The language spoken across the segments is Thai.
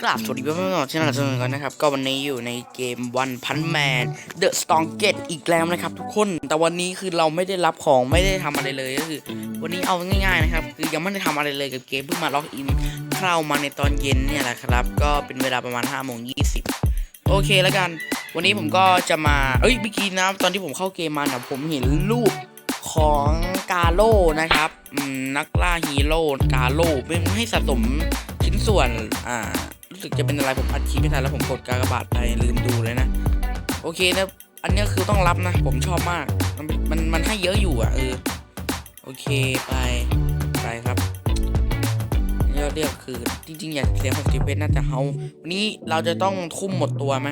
กราบสวัสดีเพื่อนๆของช่องเราทุกคนกันนะครับ ก็วันนี้อยู่ในเกม One Punch Man The Strongest อีกแล้วนะครับ ทุกคน แต่วันนี้คือเราไม่ได้รับของไม่ได้ทำอะไรเลยก็คือ วันนี้เอาง่ายๆนะครับ คือยังไม่ได้ทำอะไรเลยกับเกมเพิ่งมาล็อกอินเข้ามาในตอนเย็นเนี่ยแหละครับ ก็เป็นเวลาประมาณ5โมง20โอเคแล้วกัน วันนี้ผมก็จะมา เอ้ยเมื่อกี้นะตอนที่ผมเข้าเกมมาเนี่ยผมเห็นรูปของกาโลนะครับนักล่าฮีโร่กาโลเป็นให้สะสม ส่วนอ่ารู้สึกจะเป็นอะไรผมอัดคลิปไม่ทันแล้วผมกดกากบาทไปลืมดูเลยนะ โอเคนะอันเนี้ยคือต้องรับนะ ผมชอบมาก มันมันมันให้เยอะอยู่อะเออโอเคไปไปครับเรียกเรียกคือจริงๆอยากเสียหกสิบเพชรน่าจะเฮาวันนี้เราจะต้องทุ่มหมดตัวไหม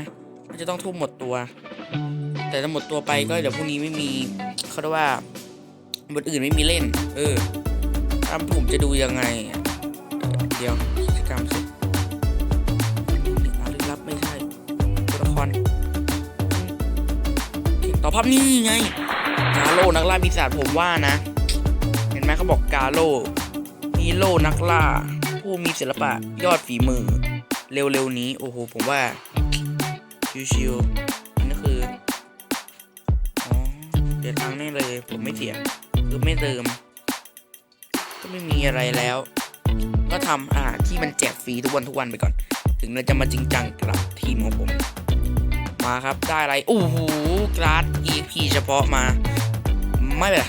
น่าจะต้องทุ่มหมดตัว แต่ถ้าหมดตัวไปก็เดี๋ยวพรุ่งนี้ไม่มีเขาเรียกว่าบนอื่นไม่มีเล่น เออถ้าผมจะดูยังไง เดี๋ยว กรรมเสร็จหนึ่งอาลึกลับไม่ใช่ตัวละครต่อภาพนี่ไง กาโลนักล่าปีศาจผมว่านะ เห็นไหมเขาบอกกาโลฮีโร่นักล่า ผู้มีศิลปะยอดฝีมือ เร็วๆนี้ โอ้โห ผมว่า ชิวๆนี่คือ อ๋อ เดี๋ยวตังค์แน่เลย ผมไม่เสีย คือไม่เติม ก็ไม่มีอะไรแล้ว ก็ทำอาหารที่มันแจกฟรีทุกวันทุกวันไปก่อน ถึงเราจะมาจริงจังกับทีมของผม มาครับได้อะไรโอ้โหกราด EP เฉพาะมา ไม่เป็นไร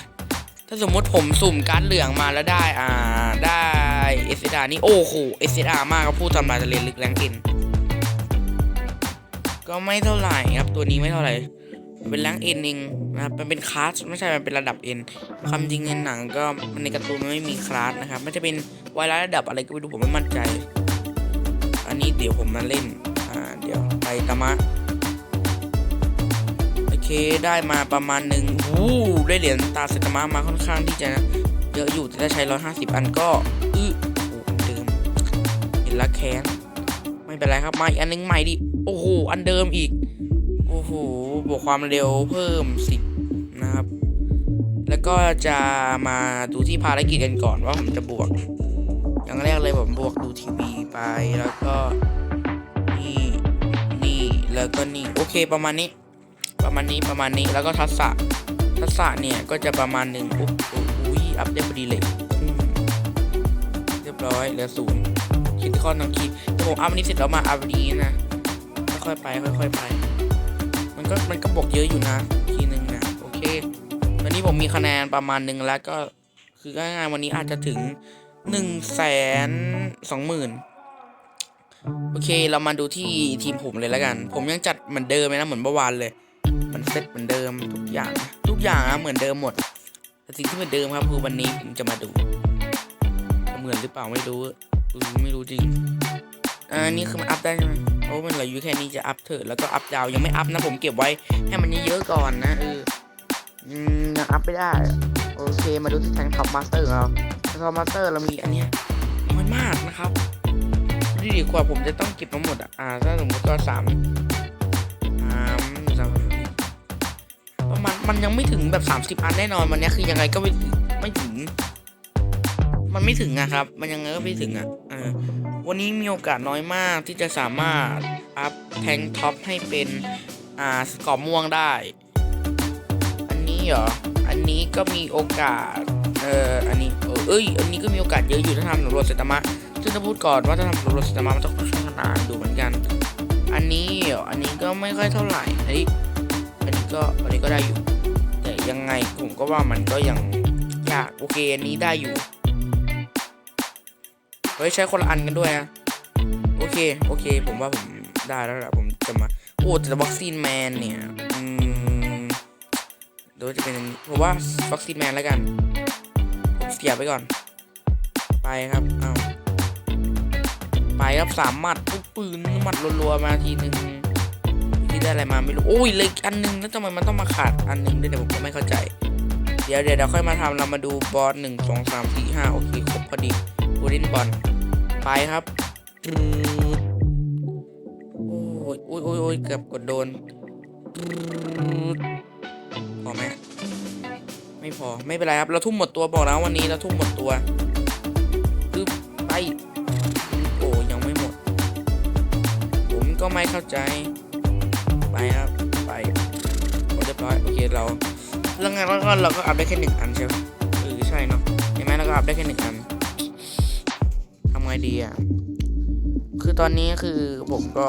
ถ้าสมมติผมสุ่มการ์ดเหลืองมาแล้วได้อ่าได้เอสดานี่โอ้โหเอสดามากครับพูดทำลายทะเลลึกแรงกิน ก็ไม่เท่าไหร่ครับตัวนี้ไม่เท่าไหร่ เป็นแรงเอ็นเองนะครับมันเป็นคลาสไม่ใช่มันเป็นระดับเอ็นความจริงในหนังก็มันในการ์ตูนมันไม่มีคลาสนะครับไม่จะเป็นวายระดับอะไรก็ไม่รู้ผมไม่มั่นใจ อันนี้เดี๋ยวผมมาเล่นอ่าเดี๋ยวไปตามะโอเคได้มาประมาณหนึ่งวู้ได้เหรียญตาเซตามะมาค่อนข้างที่จะเยอะอยู่แต่ถ้าใช้ร้อยห้าสิบอันก็อื้อโอ้อันเดิมเห็นละแค้นไม่เป็นไรครับมาอีกอันนึงใหม่ดิโอ้โหอันเดิมอีก โหบวกความเร็วเพิ่มสิบนะครับ แล้วก็จะมาดูที่ภารกิจกันก่อนว่าผมจะบวก อย่างแรกเลยผมบวกดูทีวีไปแล้วก็นี่นี่แล้วก็นี่โอเคประมาณนี้ ประมาณนี้ประมาณนี้แล้วก็ทักษะทักษะเนี่ยก็จะประมาณหนึ่งอุ๊บอุ้ยอัพได้พอดีเลยเรียบร้อยเหลือศูนย์คิดข้อนังคิดแต่ผมอัพนี้เสร็จแล้วมาอัพนนี้นะค่อยๆไปค่อยๆไป มันก็มันก็บวกเยอะอยู่นะทีหนึ่งนะโอเคตอนนี้ผมมีคะแนนประมาณหนึ่งแล้วก็คือง่ายๆวันนี้อาจจะถึงหนึ่งแสนสองหมื่นโอเคเรามาดูที่ทีมผมเลยแล้วกัน ผมยังจัดเหมือนเดิมเลยนะเหมือนเมื่อวานเลย มันเซ็ตเหมือนเดิมทุกอย่างทุกอย่างอะเหมือนเดิมหมดแต่สิ่งที่เหมือนเดิมครับคือวันนี้ผมจะมาดูจะเหมือนหรือเปล่าไม่รู้ไม่รู้จริง อ่านี่คือมันอัพได้ใช่ไหมโอ้มันเหลืออยู่แค่นี้จะอัพเถอะแล้วก็อัพดาวยังไม่อัพนะผมเก็บไว้ให้มันเยอะๆก่อนนะเอออืมยังอัพไม่ได้อะโอเคมาดูที่แทงท็อปมาสเตอร์ของเราท็อปมาสเตอร์เรามีอันเนี้ยน้อยมากนะครับดีดีกว่าผมจะต้องเก็บมาหมดอะอ่าถ้าสมมติก็สามสามสามประมาณมันยังไม่ถึงแบบสามสิบอันแน่นอนวันเนี้ยคือยังไงก็ไม่ถึงไม่ถึง มันไม่ถึงอะครับ มันยังไงก็ไม่ถึงอะอ่า วันนี้มีโอกาสน้อยมากที่จะสามารถอัพแทงท็อปให้เป็นอ่าสกอร์ม่วงได้ อันนี้เหรอ อันนี้ก็มีโอกาส เอ่อ อันนี้เออเอ้ย อันนี้ก็มีโอกาสเยอะอยู่ถ้าทำสำรวจเซตามะ ซึ่งต้องพูดก่อนว่าถ้าทำสำรวจเซตามะมันต้องค่อนข้างนานดูเหมือนกัน อันนี้เหรอ อันนี้ก็ไม่ค่อยเท่าไหร่ อันนี้ อันนี้ก็ อันนี้ก็ได้อยู่ แต่ยังไงผมก็ว่ามันก็ยังยาก โอเค อันนี้ได้อยู่ เฮ้ยใช้คนละอันกันด้วยนะโอเคโอเค ผมว่าผมได้แล้วแหละผมจะมาโอ้แต่วัคซีนแมนเนี่ยอืมเดี๋ยวจะเป็นผมว่าวัคซีนแมนแล้วกันผมเสียไปก่อน ไปครับเอาไปครับสามหมัดปุ๊บปืนหมัดรัวๆมาทีหนึ่งที่ได้อะไรมาไม่รู้โอ้ยเลยอันหนึงแล้วทำไมมันต้องมาขาดอันหนึงด้วยเดี๋ยผมก็ไม่เข้าใจเดี๋ยวเดี๋ยวเราค่อยมาทำเรามาดูบอสหนึ่งสองสามสี่ห้าโอเคครบพอดีบูรินบอล ไปครับโอ้ยโอ้ยโอ้ยอยเกือบกดโดน พอไหมไม่พอ ไม่เป็นไรครับ เราทุ่มหมดตัวบอกแล้ววันนี้เราทุ่มหมดตัวปึ๊บไป โอ้ยยังไม่หมด ผมก็ไม่เข้าใจ ไปครับ ไปโอเรียบร้อยโอเคเราแล้วไงแล้วก็เราก็อัพได้แค่หนึ่งอันใช่ไหมเออใช่เนาะเห็นไหมเราก็อัพได้แค่หนึ่งอัน ดีอะ คือตอนนี้คือผมก็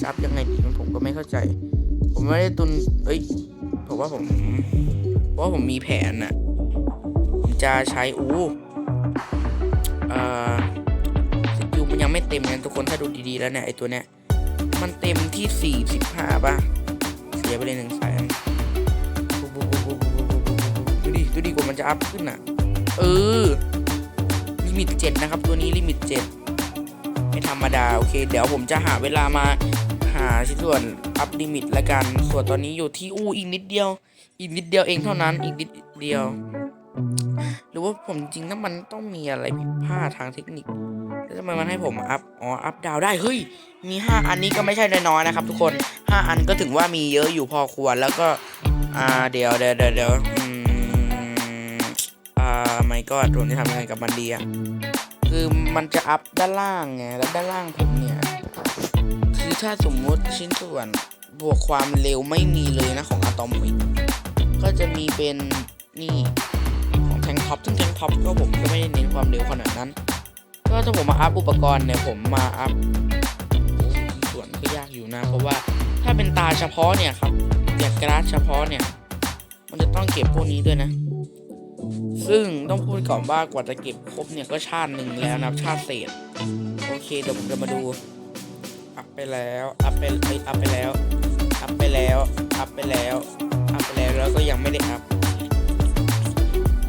จะอัพยังไงดีผมก็ไม่เข้าใจ ผมไม่ได้ตุน เอ้ย ผมว่าผมเพราะว่าผมมีแผนน่ะ ผมจะใช้อู้เอ่อสกิลมันยังไม่เต็มเลยทุกคนถ้าดูดีๆแล้วเนี่ยไอตัวเนี้ย มันเต็มที่ 45 ป่ะ เสียไปเลยหนึ่งแสนดูดิ ดูดิกว่ามันจะอัพขึ้นอะ เออ ลิมิต7นะครับ ตัวนี้ลิมิต7ไม่ธรรมดา โอเค เดี๋ยวผมจะหาเวลามาหาชิ้นส่วนอัพลิมิตละกัน ส่วนตอนนี้อยู่ที่อู้อีกนิดเดียว อีกนิดเดียวเองเท่านั้นอีกนิดเดียว หรือว่าผมจริงๆนะมันต้องมีอะไรผิดพลาดทางเทคนิคแล้วทำไมมันให้ผมอัพอ๋ออัพดาวได้เฮ้ยมี 5 อันนี้ก็ไม่ใช่น้อยๆนะครับ ทุกคน 5 อันก็ถึงว่ามีเยอะอยู่พอควรแล้วก็อ่าเดี๋ยวเดี๋ยวเดี๋ยว ไม่ก็ผมจะทำยังไงกับมันดีอะคือมันจะอัพด้านล่างไงแล้วด้านล่างผมเนี่ย คือถ้าสมมุติชิ้นส่วนบวกความเร็วไม่มีเลยนะของอะตอมิกก็จะมีเป็นนี่ของแทงท็อปซึ่งแทงท็อปก็ผมก็ไม่ได้เน้นความเร็วขนาดนั้น ก็ถ้าผมมาอัพอุปกรณ์เนี่ยผมมาอัพโอ้ส่วนก็ยากอยู่นะ เพราะว่าถ้าเป็นตาเฉพาะเนี่ยครับอย่างกราดเฉพาะเนี่ย มันจะต้องเก็บพวกนี้ด้วยนะ ซึ่งต้องพูดก่อนว่ากว่าจะเก็บครบเนี่ยก็ชาติหนึ่งแล้วนะชาติเศษ โอเคเดี๋ยวผมจะมาดู อัพไปแล้วอัพไปอัพไปแล้วอัพไปแล้วอัพไปแล้วอัพไปแล้วแล้วก็ยังไม่ได้อัพ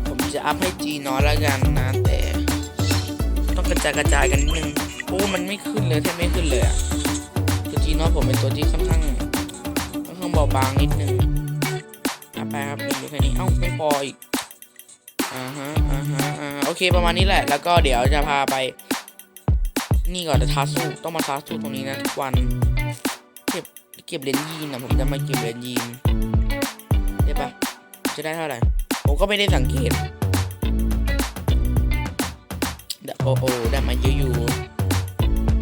ผมจะอัพให้จีน้อยล้วกันนะแต่ต้องกระจายกระจายกันนิดนึงโอ้มันไม่ขึ้นเลยแทบไม่ขึ้นเลยอะตัวจีน้อยผมเป็นตัวที่ค่อนข้างค่อนข้างเบาบางนิดนึงอัพไปครับมีอยู่แค่นี้เอ้าไม่พออีก อ่าฮะอ่าฮะอ่าโอเคประมาณนี้แหละ แล้วก็เดี๋ยวจะพาไป นี่ก่อนจะท้าสู้ต้องมาท้าสู้ตรงนี้นะทุกวัน เก็บเก็บเลนยีนนะผมจะมาเก็บเลนยีนได้ปะจะได้เท่าไหร่ ผมก็ไม่ได้สังเกตเดี๋ยวโอ้โอได้มาเยอะอยู่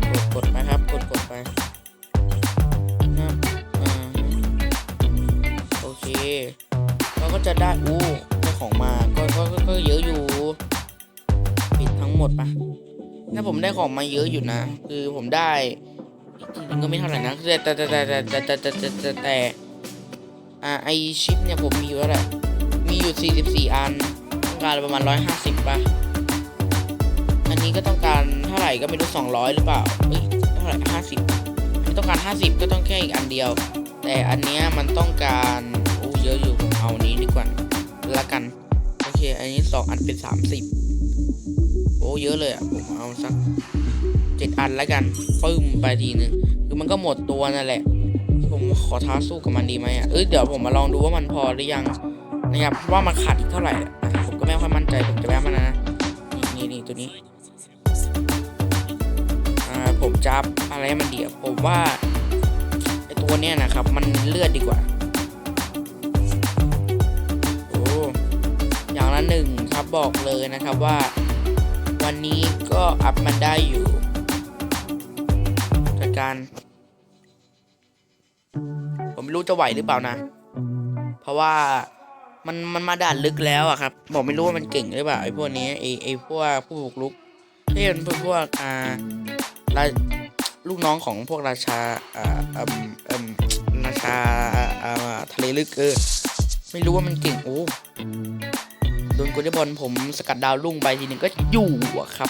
กดกดไปครับ กดกดไปนะครับอ่าโอเค เราก็จะได้อู้ได้ของมา ก็ก็เยอะอยู่ ปิดทั้งหมดปะถ้าผมได้ของมาเยอะอยู่นะ คือผมได้จริงๆก็ไม่เท่าไหร่นะแต่แต่แต่แต่แต่แต่แต่แต่แต่แต่อ่าไอชิปเนี่ยผมมีอยู่แล้วแหละมีอยู่ 44 อันต้องการประมาณ 150ป่ะอันนี้ก็ต้องการเท่าไหร่ก็ไม่รู้ 200 หรือเปล่าเอ้ยเท่าไหร่50อันนี้ต้องการ 50 ก็ต้องแค่อีกอันเดียว แต่อันเนี้ยมันต้องการโอ้เยอะอยู่ผมเอาอันนี้ดีกว่าละกัน เคอันนี้2อันเป็น30โอ้เยอะเลยอะผมเอาสัก7อันและกันปึ้มไปทีนึงคือมันก็หมดตัวนั่นแหละ ผมขอท้าสู้กับมันดีไหมอะเอ้ยเดี๋ยวผมมาลองดูว่ามันพอหรือยังนะครับว่ามันขาดอีกเท่าไหร่ผมก็ไม่ค่อยมั่นใจผมจะแวะมันนะนี่นี่นตัวนี้อ่าผมจับอะไรมันเดียวผมว่าไอตัวเนี้ยนะครับ มันเลือดดีกว่า บอกเลยนะครับว่า วันนี้ก็อัพมันได้อยู่จัดการผมไม่รู้จะไหวหรือเปล่านะ เพราะว่ามันมันมาด่านลึกแล้วอะครับผมไม่รู้ว่ามันเก่งหรือเปล่าไอ้พวกนี้ไอ้ไอ้พวกผู้บุกรุกที่เป็นพวกพวกอ่าราลูกน้องของพวกราชาอ่าเอ่มเอ่มราชาอ่าทะเลลึกเออไม่รู้ว่ามันเก่งโอ้ ดนโกลเด้บอลผมสกัดดาวลุ่งไปทีหนึ่งก็อยู่อะครับ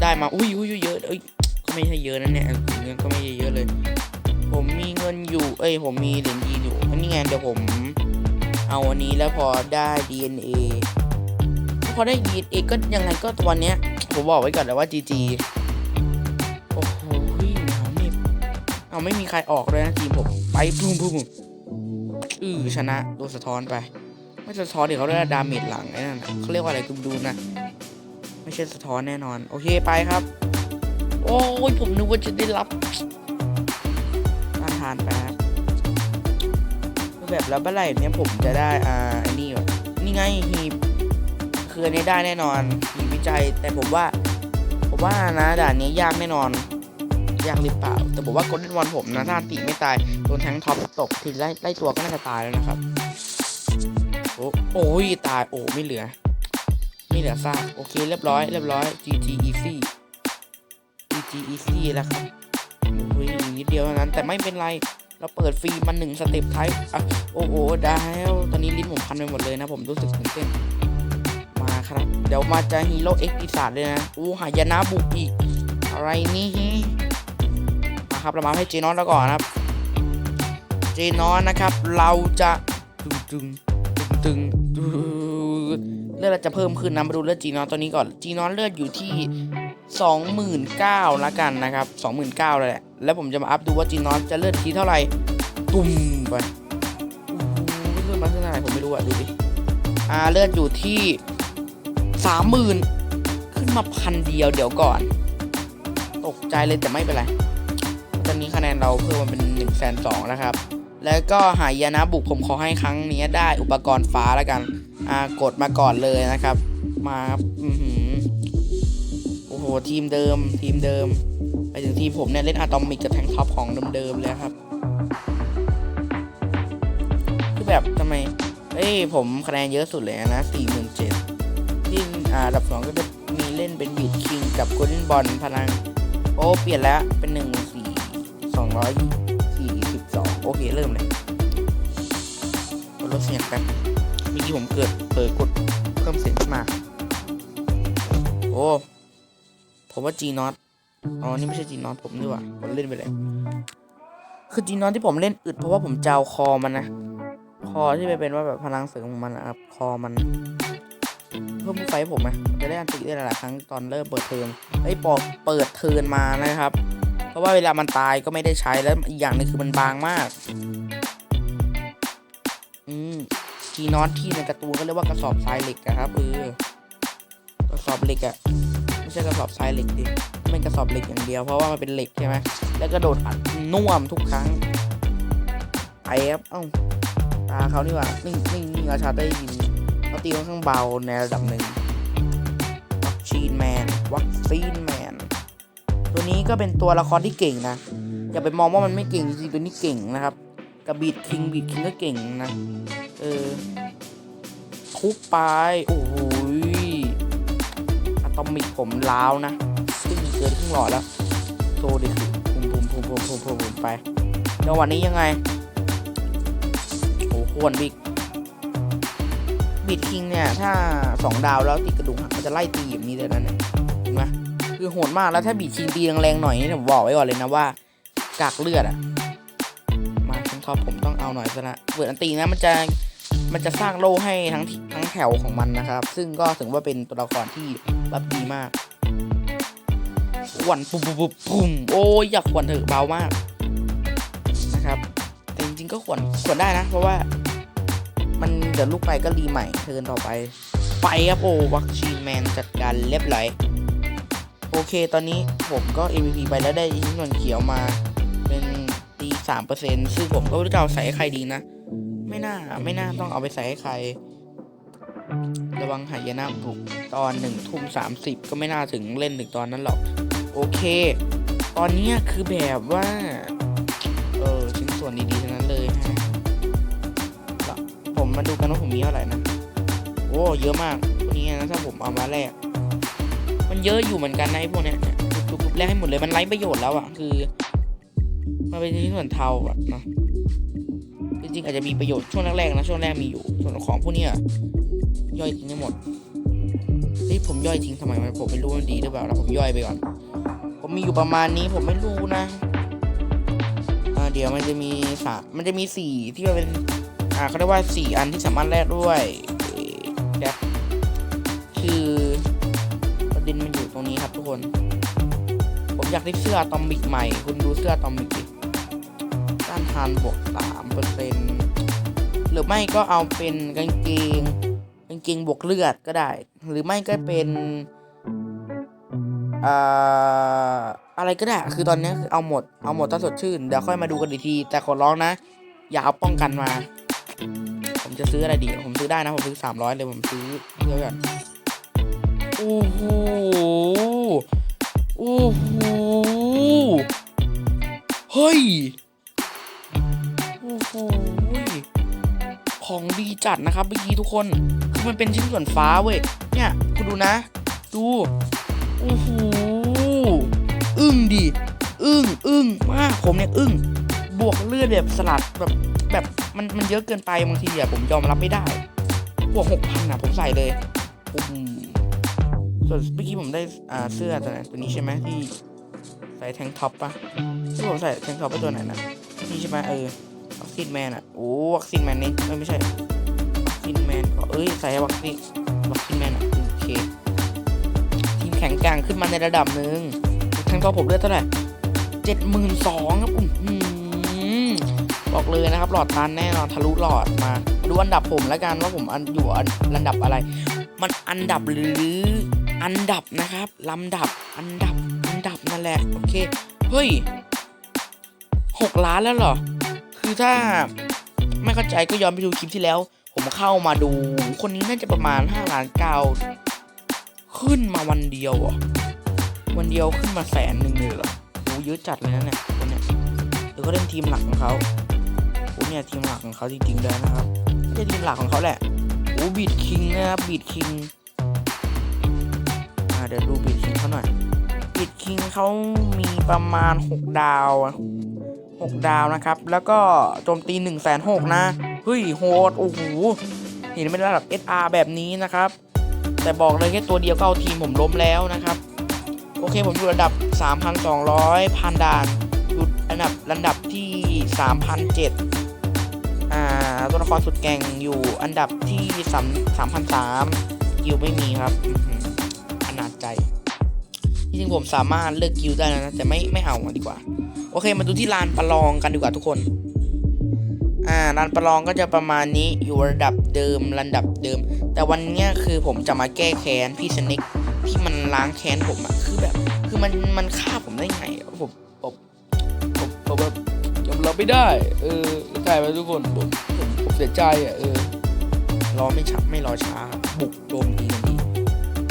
ได้มาอุ้ยอุ้ยอุ้ยเยอะเอ้ยก็ไม่ใช่เยอะนะเนี่ยเงินก็ไม่เยอะเลย ผมมีเงินอยู่ เอ้ยผมมีเหรียญยีอยู่อันนี้ไงเดี๋ยวผม เอาอันนี้แล้วพอได้ DNA พอได้ DNA ก็ยังไงก็วันเนี้ย ผมบอกไว้ก่อนเลยว่า GG โอ้โหหนาวนี่เอาไม่มีใครออกเลยนะทีมผมไปพุ่มพุ่มอือชนะโดนสะท้อนไป ไม่สะท้อนเดี๋ยวเขาเรียกดาเมจหลังไอ้นั่นน่ะเขาเรียกว่าอะไรคุณดูนะ ไม่ใช่สะท้อนแน่นอน โอเคไปครับ โอ้ยผมนึกว่าจะได้รับต้านทานแป๊บคือแบบแล้วเมื่อไหร่เนี่ยผมจะได้อ่าไอ้นี่แบบนี่ไงหีบคืออันนี้ได้แน่นอนหีบวิจัย แต่ผมว่า ผมว่านะด่านนี้ยากแน่นอน ยากหรือเปล่า แต่บอกว่าโกลเด้นวันผมนะถ้าตีไม่ตายโดนแทงท็อปตกทีไล่ไล่ตัวก็น่าจะตายแล้วนะครับ โอ้โอ้ยตายโอ้ไม่เหลือ ไม่เหลือซากโอเคเรียบร้อยเรียบร้อย GG easy GG easy แล้วครับโอ้ยนิดเดียวเท่านั้นแต่ไม่เป็นไรเราเปิดฟรีมาหนึ่งสเต็ปท้ายอะโอ้โหได้แล้วตอนนี้ลิ้นผมพันไปหมดเลยนะผมรู้สึกตื่นเต้นมาครับ เดี๋ยวมาจะฮีโร่เอ็กซ์ปีศาจเลยนะอู้หายนะบุกอีกอะไรนี่มาครับเรามาให้เจนอนแล้วก่อนนะครับ เจนอนนะครับ เราจะตึงตึง ตึงเลือดเราจะเพิ่มขึ้นนะมาดูเลือดจีนอนตัวนี้ก่อนจีนอนเลือดอยู่ที่สองหมื่นเก้าละกันนะครับสองหมื่นเก้าเลยแหละแล้วผมจะมาอัพดูว่าจีนอนจะเลือดทีเท่าไหร่ตุ่มไปเลือดมันเท่าไหร่ผมไม่รู้อะดูดิอ่าเลือดอยู่ที่สามหมื่นขึ้นมาพันเดียวเดี๋ยวก่อน ตกใจเลยแต่ไม่เป็นไรตอนนี้คะแนนเราเพิ่มมาเป็น1นึ่งแสนสองนะครับ แล้วก็หายนะบุกผมขอให้ครั้งนี้ได้อุปกรณ์ฟ้าแล้วกัน อ่ากดมาก่อนเลยนะครับ มาครับอือหือโอ้โหทีมเดิม ทีมเดิม ไปถึงทีมผมเนี่ยเล่นอะตอมิกกับแทงท็อปของเดิมๆเลยครับคือแบบทำไมเอ้ยผมคะแนนเยอะสุดเลยนะสี่หมื่นเจ็ดที่อ่าดับสองก็จะมีเล่นเป็นบีดคิงกับโกลเด้นบอลพลัง โอ้ เปลี่ยนแล้วเป็นหนึ่งสี่สองร้อย องโอเคเริ่มเลยลดเสียงแป๊บเมื่อกี้ผมเกิดเปิดกดเพิ่มเสียงขึ้นมา โอ้ผมว่า G not อ๋อ นี่ไม่ใช่ G not ผมนี่หว่าผมเล่นไปเลย คือ G not ที่ผมเล่นอึดเพราะว่าผมเจ้าคอมันนะ คอที่ไปเป็นว่าแบบพลังเสริมของมันนะครับ คอมัน เพิ่มไฟให้ผมไหมจะได้อันติได้หลายๆครั้งตอนเริ่มเปิดเทอมไอ้ปอกเปิดเทิร์นมานะครับ เพราะว่าเวลามันตายก็ไม่ได้ใช้แล้วอีกอย่างหนึงคือมันบางมาก อืมทีนอตที่ในกร์ตูนก็เรียกว่ากระสอบทรายเหล็กอะครับเออกระสอบเหล็กอะไม่ใช่กระสอบทรายเหล็กดิมันเป็นกระสอบเหล็กอย่างเดียวเพราะว่ามันเป็นเหล็กใช่ไหมแล้วกระโดดอัดน่วมทุกครั้งไปครับเอ้าตาเขานี่ว่านิ่งนิ่งนิ่งอาชาได้ยินเขาตีค่อนข้างเบาในระดับหนึ่งวัคซีนแมนวัคซีนแมน ตัวนี้ก็เป็นตัวละครที่เก่งนะ อย่าไปมองว่ามันไม่เก่งจริงๆตัวนี้เก่งนะครับกับบีดคิงบีดคิงก็เก่งนะ เออทุบไปโอ้โหอะตอมิกผมล้าวนะซึ่งเกินครึ่งหลอดแล้วโซดิคือพุ่มพุ่มพุ่มพุ่มพุ่มพุ่มไปแล้ววันนี้ยังไงโอ้โหควรบิ๊กบีดคิงเนี่ย ถ้าสองดาวแล้วติดกระดุมหักมันจะไล่ตีอย่างนี้เลยนะเนี่ยเห็นไหม คือโหดมากแล้วถ้าบีดคิงตีแรงๆหน่อยนี่ผมบอกไว้ก่อนเลยนะว่ากากเลือดอะมาทั้งท็อปผมต้องเอาหน่อยซะละเปิดอันตีนะมันจะมันจะสร้างโล่ให้ทั้งทั้งแถวของมันนะครับ ซึ่งก็ถือว่าเป็นตัวละครที่รับดีมากขวัญปุ๊บปุ๊บปุ๊บปุ่มโอ้ยอยากขวัญเถอะเบามากนะครับแต่จริงๆก็ขวัญขวัญได้นะ เพราะว่า มันเดี๋ยวลูกไปก็รีใหม่เทิร์นต่อไป ไปครับโอ้วัคชีนแมนจัดการเรียบร้อย โอเคตอนนี้ผมก็ MVP ไปแล้วได้ชิ้นส่วนเขียวมาเป็นตีสามเปอร์เซ็นต์ซึ่งผมก็ไม่รู้จะเอาใส่ให้ใครดีนะ ไม่น่าไม่น่าต้องเอาไปใส่ให้ใคร ระวังหายนะบุกตอนหนึ่งทุ่มสามสิบก็ไม่น่าถึงเล่นถึงตอนนั้นหรอก โอเค ตอนนี้คือแบบว่า เออชิ้นส่วนดีๆทั้งนั้นเลยฮะผมมาดูกันว่าผมมีเท่าไหร่นะ โอ้เยอะมากวกนี้นะถ้าผมเอามาแลก เยอะอยู่เหมือนกันนะไอ้พวกเนี้ยเนี่ยทุบๆแลกให้หมดเลยมันไร้ประโยชน์แล้วอะคือมันเป็นชิ้นส่วนเทาอะนะจริงๆอาจจะมีประโยชน์ช่วงแรกๆนะช่วงแรกมีอยู่ ส่วนของพวกเนี้ยย่อยทิ้งห้หมดเฮ้ยผมย่อยทิ้งทำไมมันผมไม่รู้มันดีหรือเปล่าแล้วผมย่อยไปก่อน ผมมีอยู่ประมาณนี้ผมไม่รู้นะอ่าเดี๋ยวมันจะมีสามมันจะมีสี่ที่เป็นอ่าเขาเรียกว่าสี่อันที่สามารถแลกด้วยเอ่อแก๊ากได้เสื้ออะตอมิกใหม่ คุณดูเสื้ออะตอมิกดิต้านทานบวกสามเปอร์เซ็นหรือไม่ก็เอาเป็นกางเกงกางเกงบวกเลือดก็ได้ หรือไม่ก็เป็นอ่าอะไรก็ได้ คือตอนนี้เอาหมด เอาหมดถ้าสดชื่น เดี๋ยวค่อยมาดูกันอีกที แต่ขอร้องนะ อย่าเอาป้องกันมา ผมจะซื้ออะไรดี ผมซื้อได้นะ ผมซื้อสามร้อยเลย ผมซื้อเยอะกันโอ้โหโอ้โห เฮ้ย โอ้โห ของดีจัดนะครับเมื่อกี้ทุกคน คือมันเป็นชิ้นส่วนฟ้าเว้ย เนี่ยคุณดูนะ ดู โอ้โห อึ้งดิ อึ้งอึ้งมาก ผมเนี่ยอึ้ง บวกเลือดแบบสลัดแบบแบบมันมันเยอะเกินไปบางทีอะผมยอมรับไม่ได้ บวกหกพันอะผมใส่เลยอืมส่วนเมื่อกี้ผมได้อ่าเสื้อตัวไหนตัวนี้ใช่ไหมที่ ใส่แทงท็อปปะที่ผมใส่แทงท็อปไปตัวไหนนะนี่ใช่ไหมเออวัคซีนแมนอะโอ้วัคซีนแมนนี่เอ้ยไม่ใช่วัคซีนแมนก็เอ้ยใส่วัคซีนวัคซีนแมนอะโอเคทีมแข็งแกร่งขึ้นมาในระดับหนึ่งแทงท็อปผมเลือดเท่าไหร่เจ็ดหมื่นสองครับอืมบอกเลยนะครับหลอดตันแน่นอนทะลุหลอดมา ดูอันดับผมแล้วกันว่าผมอันอยู่อันดับอะไร มันอันดับหรืออันดับนะครับลำดับอันดับ แหละ โอเค เฮ้ยหกล้านแล้วเหรอ คือถ้าไม่เข้าใจก็ย้อนไปดูคลิปที่แล้ว ผมเข้ามาดู คนนี้น่าจะประมาณ5ล้านเก้าขึ้นมาวันเดียวอะวันเดียวขึ้นมาแสนหนึ่งเลยเหรอโอ้เยอะจัดเลยนะเนี่ยคนเนี้ยเดี๋ยวก็เล่นทีมหลักของเขาโอ้เนี่ยทีมหลักของเขาจริงๆเลยนะครับไม่ใช่ทีมหลักของเขาแหละโอ้บีดคิงนะครับบีดคิงอ่าเดี๋ยวดูบีดคิงเขาหน่อย บีดคิงเขามีประมาณ 6 ดาว 6 ดาวนะครับ แล้วก็โจมตี1นึ่งแสนหกนะ เฮ้ยโหดโอ้โหเห็นเป็นระดับ SR แบบนี้นะครับ แต่บอกเลยแค่ตัวเดียวก็เอาทีมผมล้มแล้วนะครับ โอเคผมอยู่ระดับ 3,200พันดานอยู่อันดับระดับที่ 3,007อ่าตัวละครสุดแก่งอยู่อันดับที่สามสามพันสามกิลไม่มีครับอื้อหืออนาจใจ จริงๆผมสามารถเลือกกิลได้แล้วนะ แต่ไม่ไม่เอาดีกว่า โอเค มาดูที่ลานประลองกันดีกว่าทุกคน อ่าลานประลองก็จะประมาณนี้อยู่ระดับเดิมระดับเดิม แต่วันเนี้ยคือผมจะมาแก้แค้นพี่สนิกที่มันล้างแค้นผมอะคือแบบคือมันมันฆ่าผมได้ไงอะผมผมผมผมแบบยอมรับไม่ได้ เออใช่ไหมทุกคนผมผมผมเสียใจอะเออรอไม่ช้าไม่รอช้าครับบุกโจมตีทันที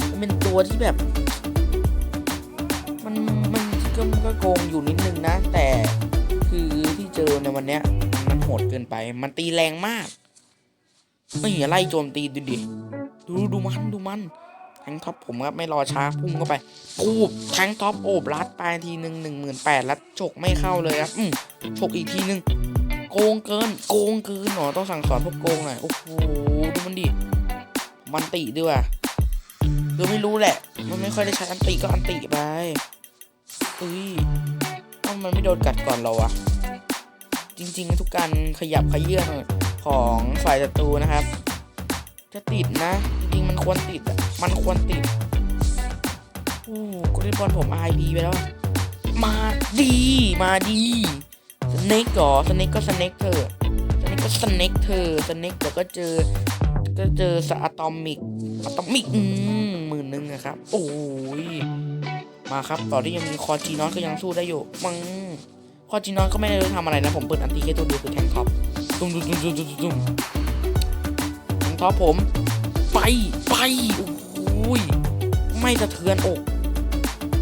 มันเป็นตัวที่แบบมัน็มันก็โกงอยู่นิดนึงนะ แต่คือที่เจอในวันเนี้ย มันโหดเกินไป มันตีแรงมากไม่เห็นไล่โจมตีดูดิดูดูมันดูมันแทงท็อปผมครับไม่รอช้าพุ่งเข้าไปปูบแทงท็อปโอบรัดไปทีหนึ่งหนึ่งหมื่นแปดรัดฉกไม่เข้าเลยครับอืมฉกอีกทีหนึ่งโกงเกิน โกงเกินหนอต้องสั่งสอนพวกโกงหน่อยโอ้โหดูมันดิมันติด้วยคือไม่รู้แหละ มันไม่ค่อยได้ใช้อันติก็อันติไป เฮ้ยว่ามันไม่โดนกัดก่อนเราอะจริงๆ ทุกการขยับขยื่นของฝ่ายศัตรูนะครับ จะติดนะ จริงๆ มันควรติดอะมันควรติดโอ้กูได้บอลผม RIP ไปแล้ว มาดี มาดีสเน็กก่อสเน็กก็สเน็กเธอสเน็กก็สเน็กเธอสเน็กเดี๋ยวก็เจอ ก็เจอสอะตอมิกอะตอมิกอืมหมื่นหนึ่งนะครับ โอ้ย มาครับต่อที่ยังมีคอจีนอสก็ยังสู้ได้อยู่มังคอจีนอสก็ไม่ได้ทำอะไรนะ ผมเปิดอันตีแค่ตัวเดียวคือแทงท็อปตุ้มตุ้มตุ้มตุ้มตุ้มตุ้มแทงท็อปผม ไปไปโอ้โหยไม่สะเทือนอก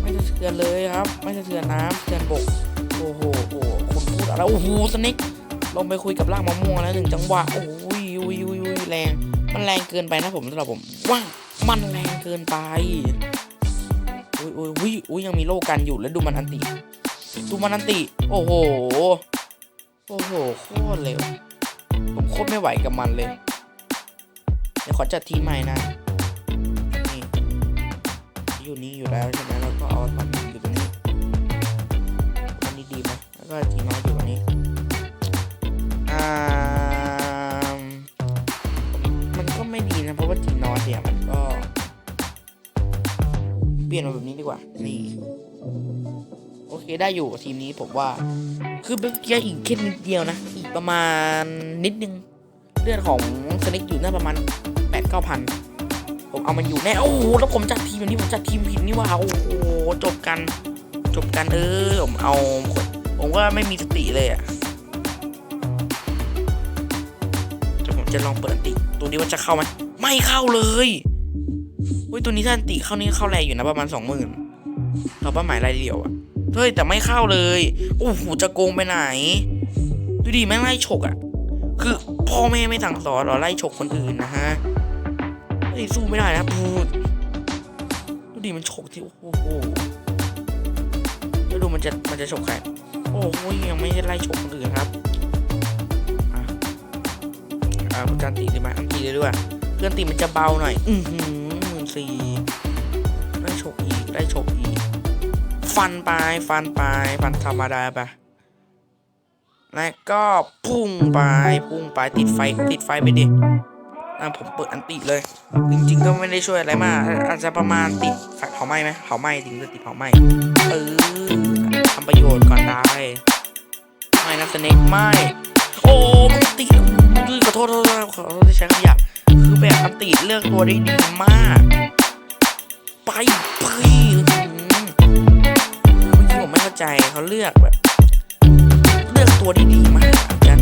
ไม่สะเทือนเลยครับ ไม่สะเทือนน้ำสะเทือนบกโอ้โหโอ้โหคนพูดอะไรโอ้โหสน็กลงไปคุยกับร่างมะม่วงแล้วหนึ่งจังหวะโอ้ยอุ้ยอุ้ยอุ้ยแรง มันแรงเกินไปนะผมสำหรับผมว่ามันแรงเกินไป อุ้ยอุ้ยอุ้ยอุ้ยยังมีโลกันอยู่แล้วดูมันอันติ ดูมันอันติ โอ้โห โอ้โห โคตรเร็ว ผมโคตรไม่ไหวกับมันเลย เดี๋ยวขอจัดทีใหม่นะ นี่ อยู่นี่อยู่แล้วใช่ไหมแล้วก็เอาตอนอยู่ตรงนี้ตอนนี้ดีไหมแล้วก็ทีน้อยอยู่ตรงนี้ อ่า มันก็ไม่ดีนะเพราะว่าทีน้อยเนี่ยมัน เปลี่ยนมาแบบนี้ดีกว่านี่โอเคได้อยู่ทีมนี้ผมว่า คือเมื่อกี้อีกแค่นิดเดียวนะ อีกประมาณนิดนึงเลือดของสเน็กอยู่น่าประมาณแปดเก้าพันผมเอามันอยู่แน่ โอ้โหแล้วผมจัดทีมแบบนี้ผมจัดทีมผิดนี่ว่าโอ้โหจบกัน จบกันเออผมเอา ผมว่าไม่มีสติเลยอะจะผมจะลองเปิดติ ตัวนี้ว่าจะเข้าไหมไม่เข้าเลย เฮ้ยตัวนี้ถ้าอันติเข้านี่เข้าแรงอยู่นะประมาณสองหมื่นเราเป้าหมายรายเดียวอะเฮ้ยแต่ไม่เข้าเลยโอ้โหจะโกงไปไหน ดูดิแม่งไล่ฉกอะคือพ่อแม่ไม่สั่งสอนหรอไล่ฉกคนอื่นนะฮะเฮ้ยสู้ไม่ได้นะพูดดูดิมันฉกที่โอ้โหแล้วดูมันจะมันจะฉกใครโอ้โหยังไม่ได้ไล่ฉกคนอื่นครับอะอ่าทันตีดีไหมอันตีเลยด้วยเพื่อนตีมันจะเบาหน่อย อือหือหมื่น สี่ ได้ฉกอีก ได้ฉกอีก ฟันไป ฟันไป ฟันธรรมดาไปแล้วก็พุ่งไป พุ่งไป ติดไฟ ติดไฟไปดิอะผมเปิดอันติเลย จริงๆก็ไม่ได้ช่วยอะไรมาก อาจจะประมาณติดไฟเผาไหม้ไหมเผาไหม้จริงจะติดเผาไหม้เออทำประโยชน์ก่อนได้ไม่นะสเน็กไม่โอ้มันติดขอโทษขอโทษขอโทษที่ใช้คำหยาบคือแบบอันติเลือกตัวได้ดีมาก ใจเขาเลือกแบบ เลือกตัวได้ดีมากอาจา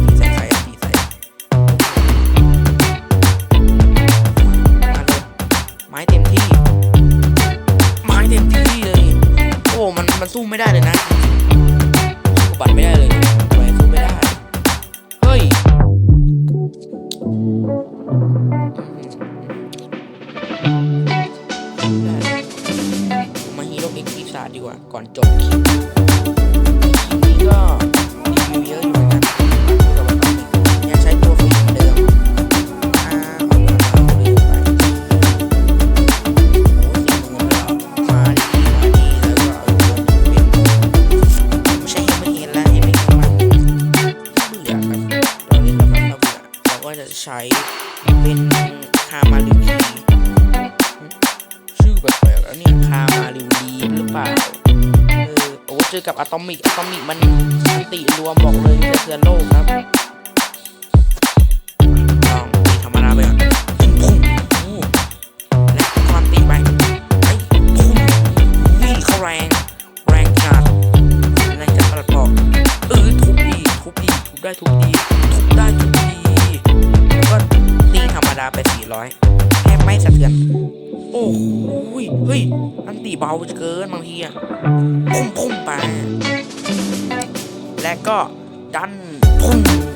กับอะตอมิกอะตอมิกมันสติรวมบอกเลยจะเทือนโลกครับ ก็ดันพุ่ง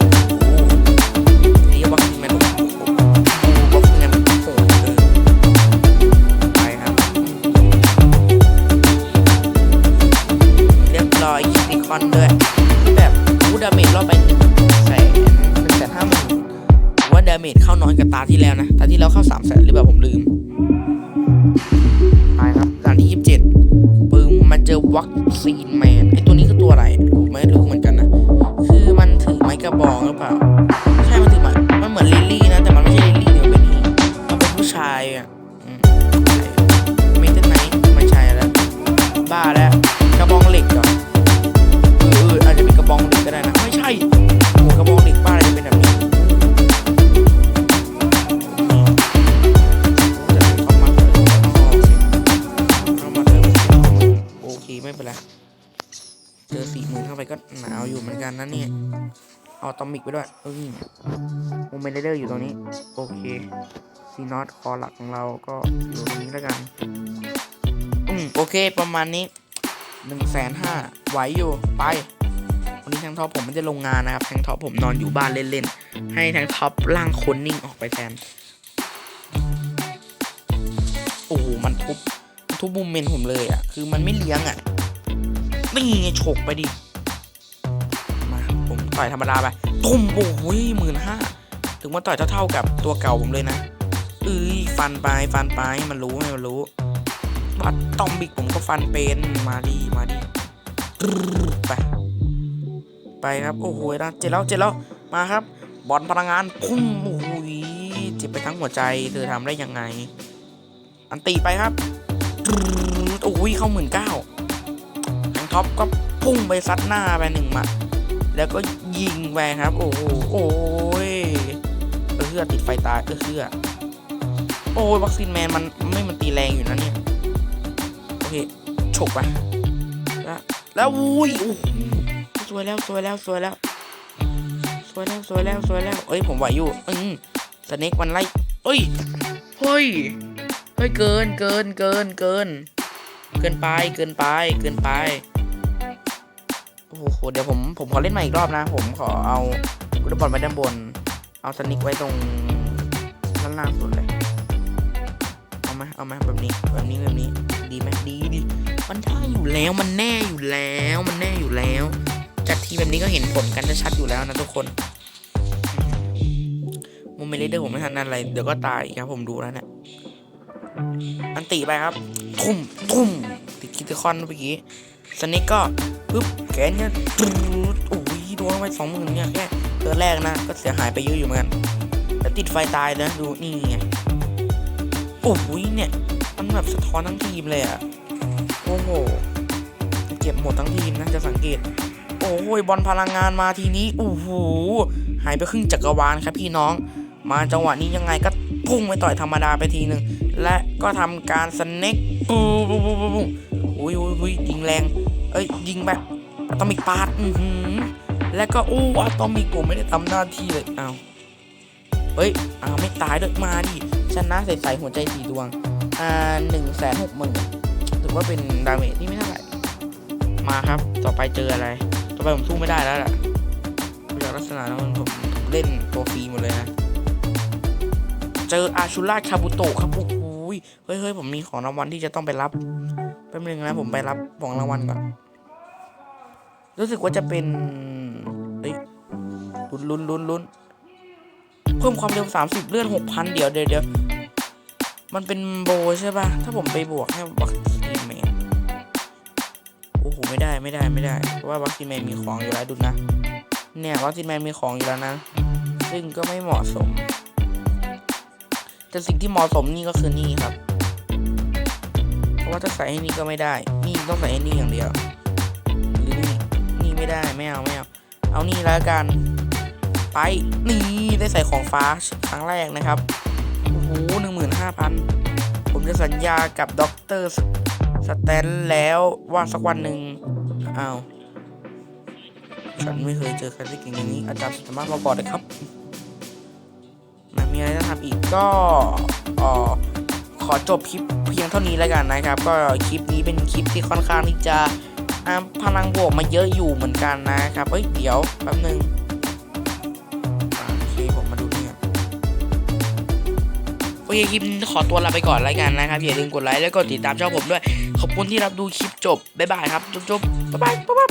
ไปก็หนาวอยู่เหมือนกันนะเนี่ยเอาตอมิกไปด้วยเออโมเมนเดอร์อยู่ตรงนี้ โอเคซีนอตคอหลักของเราก็อยู่ตรงนี้แล้วกัน อืมโอเคประมาณนี้หนึ่งแสนห้าไหวอยู่ไป วันนี้แทงท็อปผมไม่ได้ลงงานนะครับ แทงท็อปผมนอนอยู่บ้านเล่นๆ ให้แทงท็อปล่างคนนิ่งออกไปแทน โอ้โหมันทุบทุบมุมเมนผมเลยอะ คือมันไม่เลี้ยงอะนี่ไงฉกไปดิ ต่อยธรรมดาไปตุ้มโอ้ยหมื่นห้าถึงว่าต่อยเท่าๆกับตัวเก่าผมเลยนะเอ้ยฟันไปฟันไปมันรู้ไงมันรู้วัดตอมบิกผมก็ฟันเป็นมาดีมาดีไปไปครับโอ้โหนะเจ็ดแล้วเจ็ดแล้วมาครับ บอลพลังงานพุ่งโอ้โหเจ็บไปทั้งหัวใจเธอทำได้ยังไง อันตีไปครับโอ้ยเข้าหมื่นเก้าทางท็อปก็พุ่งไปซัดหน้าไปหนึ่งมัดแล้วก็ ยิงไปครับ โอ้โหโอ้ยเออเชื่อติดไฟตายเออเชื่อโอ้ยวัคซีนแมนมันไม่มันตีแรงอยู่นะเนี่ยโอเคฉกไปแล้วแล้วอุ้ยโอ้โหสวยแล้วสวยแล้วสวยแล้วสวยแล้วสวยแล้วสวยแล้วเอ้ยผมไหวอยู่อืมสเน็กมันไล่เอ้ยเฮ้ยเฮ้ยเกินเกินเกินเกิน เกินไปเกินไปเกินไป อ้โหเดี๋ยวผมผมขอเล่นใหม่อีกรอบนะ ผมขอเอากุลบอลไว้ด้านบน เอาสนิกไว้ตรงด้านล่างสุดเลย เอาไหมเอาไหมแบบนี้แบบนี้แบบนี้ ดีไหมดีดีมันได้อยู่แล้วมันแน่อยู่แล้วมันแน่อยู่แล้วจัดทีแบบนี้ก็เห็นผลกันชัดอยู่แล้วนะทุกคนมุมเมเลเดอร์ผมไม่ทันอะไร เดี๋ยวก็ตายครับผมดูแล้วเนี่ยอันติไปครับ ทุ่มทุ่มติดคิติคอนเมื่อกี้ สเน็กก็ปึ๊บแกนเนี่ยตรูดโอ้ยโดนไปสองหมื่นเนี่ยแค่เตือแรกนะ ก็เสียหายไปเยอะอยู่เหมือนกันแล้วติดไฟตายเลยดูนี่ไงโอ้ยเนี่ย มันแบบสะท้อนทั้งทีมเลยอะโอ้โหเก็บหมดทั้งทีมนะจะสังเกต โอ้โหบอลพลังงานมาทีนี้โอ้โหหายไปครึ่งจักรวาลครับพี่น้อง มาจังหวะนี้ยังไงก็พุ่งไปต่อยธรรมดาไปทีหนึ่งและก็ทำการสเน็กปูปูปูปูปู อุ้ยอุ้ยอุ้ยยิงแรง เอ้ยยิงแบบอะตอมิกปาดอือหือแล้วก็โอ้อะตอมิกผมไม่ได้ทำหน้าที่เลยเอ้าเฮ้ยอ้าไม่ตายด้วยมาดิชนะใส่หัวใจสีดวง อ่าหนึ่งแสนหกหมื่นถือว่าเป็นดาเมจที่ไม่เท่าไหร่มาครับ ต่อไปเจออะไร ต่อไปผมสู้ไม่ได้แล้วล่ะดูจากลักษณะแล้วมันผมเล่นโปรฟรีหมดเลยนะ เจออาชูราคาบุโตะครับโอ้โหย เฮ้ยเฮ้ยผมมีของรางวัลที่จะต้องไปรับแป๊บนึงนะผมไปรับของรางวัลก่อนรู้สึกว่าจะเป็นเฮ้ยลุ้นลุ้นลุ้นลุ้นเพิ่มความเร็วสามสิบเลื่อนหกพันเดี๋ยวเดี๋ยวเดี๋ยวมันเป็นโบใช่ป่ะ ถ้าผมไปบวกให้วัคซีนแมนโอ้โหไม่ได้ไม่ได้ไม่ได้ เพราะว่าวัคซีนแมนมีของอยู่แล้วดูนะ เนี่ยวัคซีนแมนมีของอยู่แล้วนะ ซึ่งก็ไม่เหมาะสม แต่สิ่งที่เหมาะสมนี่ก็คือนี่ครับ เพราะว่าถ้าใส่ให้นี่ก็ไม่ได้ นี่ต้องใส่ให้นี่อย่างเดียวหรือนี่นี่ไม่ได้ไม่เอาไม่เอาเอานี่แล้วกัน ไปนี่ได้ใส่ของฟ้าครั้งแรกนะครับโอ้โหหนึ่งหมื่นห้าพันผมจะสัญญากับด็อกเตอร์สแตนแล้วว่าสักวันหนึ่งอ้าวฉันไม่เคยเจอใครที่เก่งอย่างนี้อาจารย์สามารถมาก่อนเลยครับ อีกก็ขอจบคลิปเพียงเท่านี้แล้วกันนะครับ ก็คลิปนี้เป็นคลิปที่ค่อนข้างที่จะพลังบวกมาเยอะอยู่เหมือนกันนะครับเอ้ยเดี๋ยวแป๊บนึงโอเคผมมาดูนี่ก่อนโอเคคลิปขอตัวลาไปก่อนแล้วกันนะครับอย่าลืมกดไลค์และกดติดตามช่องผมด้วย ขอบคุณที่รับดูคลิปจบ บ๊ายบายครับ จบๆบ๊ายบายบ๊ายบาย